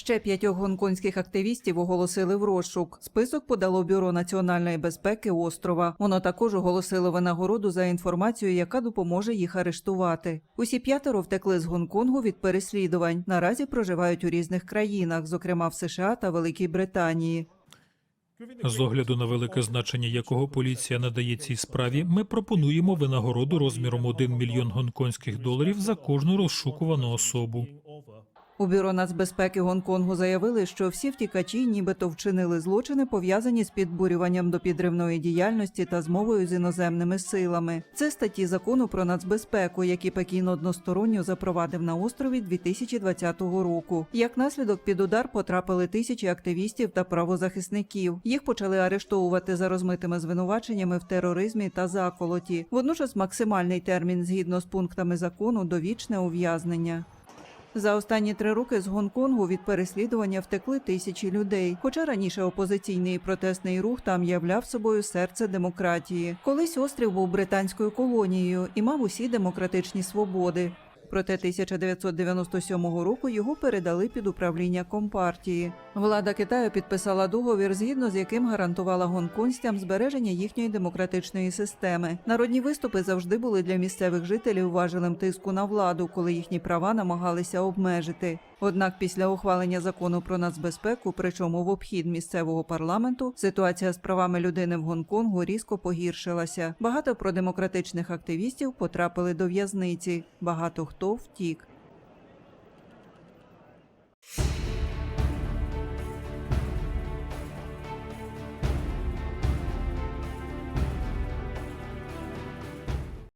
Ще п'ятьох гонконгських активістів оголосили в розшук. Список подало Бюро національної безпеки острова. Воно також оголосило винагороду за інформацію, яка допоможе їх арештувати. Усі п'ятеро втекли з Гонконгу від переслідувань. Наразі проживають у різних країнах, зокрема в США та Великій Британії. З огляду на велике значення, якого поліція надає цій справі, ми пропонуємо винагороду розміром 1 мільйон гонконгських доларів за кожну розшукувану особу. У бюро нацбезпеки Гонконгу заявили, що всі втікачі нібито вчинили злочини, пов'язані з підбурюванням до підривної діяльності та змовою з іноземними силами. Це статті закону про нацбезпеку, які Пекін односторонньо запровадив на острові 2020 року. Як наслідок під удар потрапили тисячі активістів та правозахисників. Їх почали арештовувати за розмитими звинуваченнями в тероризмі та заколоті. Водночас максимальний термін згідно з пунктами закону довічне ув'язнення. За останні три роки з Гонконгу від переслідування втекли тисячі людей. Хоча раніше опозиційний протестний рух там являв собою серце демократії. Колись острів був британською колонією і мав усі демократичні свободи. Проте 1997 року його передали під управління компартії. Влада Китаю підписала договір, згідно з яким гарантувала гонконгстям збереження їхньої демократичної системи. Народні виступи завжди були для місцевих жителів важелем тиску на владу, коли їхні права намагалися обмежити. Однак після ухвалення закону про нацбезпеку, причому в обхід місцевого парламенту, ситуація з правами людини в Гонконгу різко погіршилася. Багато продемократичних активістів потрапили до в'язниці. Багато хто втік.